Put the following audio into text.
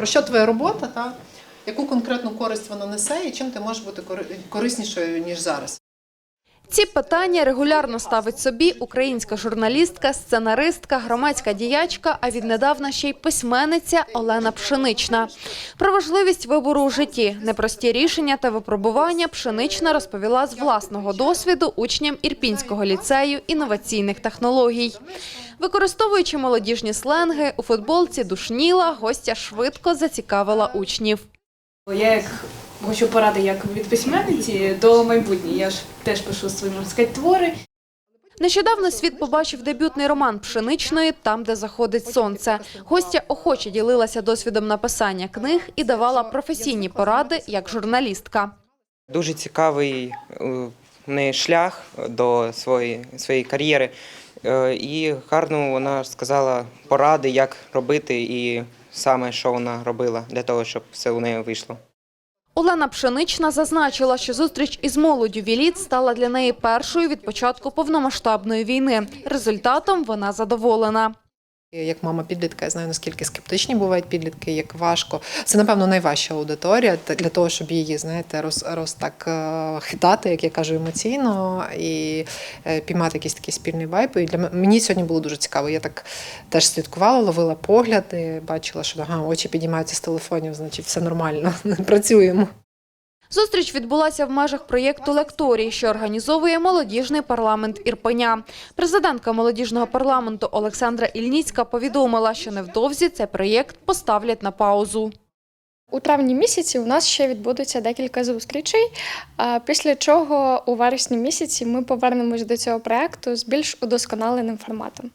Про що твоя робота, та? яку конкретну користь вона несе і чим ти можеш бути кори- кориснішою, ніж зараз. Ці питання регулярно ставить собі українська журналістка, сценаристка, громадська діячка, а віднедавна ще й письменниця Олена Пшенична. Про важливість вибору у житті, непрості рішення та випробування Пшенична розповіла з власного досвіду учням Ірпінського ліцею інноваційних технологій. Використовуючи молодіжні сленги, у футболці душніла, гостя швидко зацікавила учнів. Я як хочу поради як від письменниці до майбутнього. Я ж теж пишу свої можна сказати, твори. Нещодавно світ побачив дебютний роман Пшеничної Там, де заходить сонце. Гостя охоче ділилася досвідом написання книг і давала професійні поради як журналістка. Дуже цікавий е, в неї шлях до своєї, своєї кар'єри. Е, І гарно вона сказала поради, як робити, і саме що вона робила для того, щоб все у неї вийшло. Олена Пшенична зазначила, що зустріч із молоддю Віліт стала для неї першою від початку повномасштабної війни. Результатом вона задоволена. Як мама підлітка, я знаю, наскільки скептичні бувають підлітки, як важко. Це, напевно, найважча аудиторія для того, щоб її, знаєте, роз, роз так е, хитати, як я кажу, емоційно і е, піймати якийсь такий спільний вайб. І для мені сьогодні було дуже цікаво. Я так теж слідкувала, ловила погляди, бачила, що ага, очі підіймаються з телефонів, значить, все нормально, працюємо. Зустріч відбулася в межах проєкту «Лекторій», що організовує молодіжний парламент Ірпеня. Президентка молодіжного парламенту Олександра Ільніцька повідомила, що невдовзі цей проєкт поставлять на паузу. У травні місяці у нас ще відбудеться декілька зустрічей. Після чого у вересні місяці ми повернемось до цього проекту з більш удосконаленим форматом.